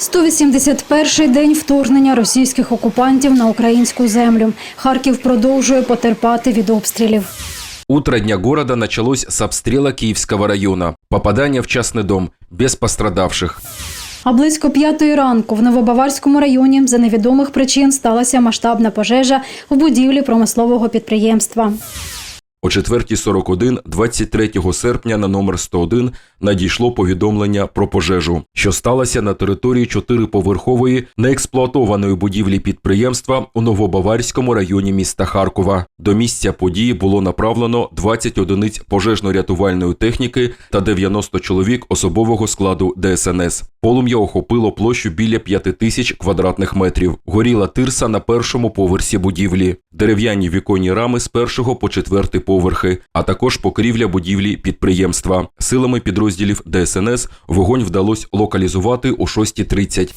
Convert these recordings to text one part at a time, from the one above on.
181-й день вторгнення російських окупантів на українську землю. Харків продовжує потерпати від обстрілів. Утро дня города началось с обстрела Киевского района. Попадание в частный дом, без пострадавших. А близько п'ятої ранку в Новобаварському районі за невідомих причин сталася масштабна пожежа в будівлі промислового підприємства. О 4.41 23 серпня на номер 101 надійшло повідомлення про пожежу, що сталося на території чотириповерхової неексплуатованої будівлі підприємства у Новобаварському районі міста Харкова. До місця події було направлено 20 одиниць пожежно-рятувальної техніки та 90 чоловік особового складу ДСНС. Полум'я охопило площу біля 5 тисяч квадратних метрів. Горіла тирса на першому поверсі будівлі, дерев'яні віконні рами з першого по четвертий поверхи, а також покрівля будівлі підприємства. Силами підрозділів ДСНС вогонь вдалося локалізувати о 6.30.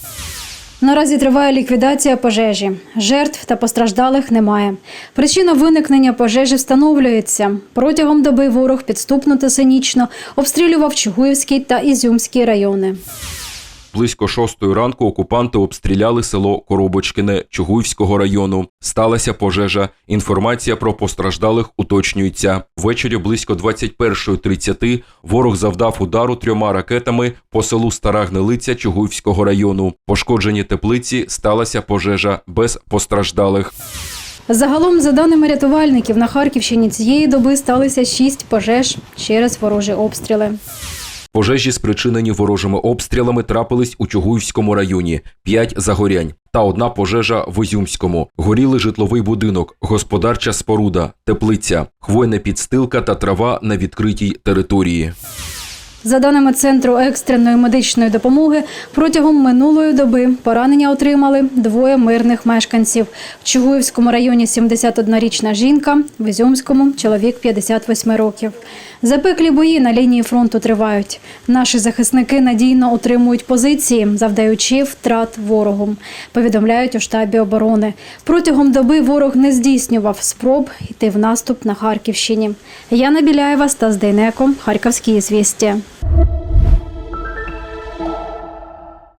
Наразі триває ліквідація пожежі. Жертв та постраждалих немає. Причина виникнення пожежі встановлюється. Протягом доби ворог підступно та цинічно обстрілював Чугуївський та Ізюмський райони. Близько шостої ранку окупанти обстріляли село Коробочкине Чугуївського району. Сталася пожежа. Інформація про постраждалих уточнюється. Ввечері близько 21.30 ворог завдав удару трьома ракетами по селу Стара Гнилиця Чугуївського району. Пошкоджені теплиці сталася пожежа без постраждалих. Загалом, за даними рятувальників, на Харківщині цієї доби сталося шість пожеж через ворожі обстріли. Пожежі, спричинені ворожими обстрілами, трапились у Чугуївському районі, п'ять загорянь та одна пожежа в Озюмському. Горіли житловий будинок, господарча споруда, теплиця, хвойна підстилка та трава на відкритій території. За даними Центру екстреної медичної допомоги, протягом минулої доби поранення отримали двоє мирних мешканців. В Чугуївському районі 71-річна жінка, в Ізюмському – чоловік 58 років. Запеклі бої на лінії фронту тривають. Наші захисники надійно утримують позиції, завдаючи втрат ворогом. повідомляють у штабі оборони. Протягом доби ворог не здійснював спроб йти в наступ на Харківщині. Яна Біляєва, Стас Дейнеко, Харківські звістя.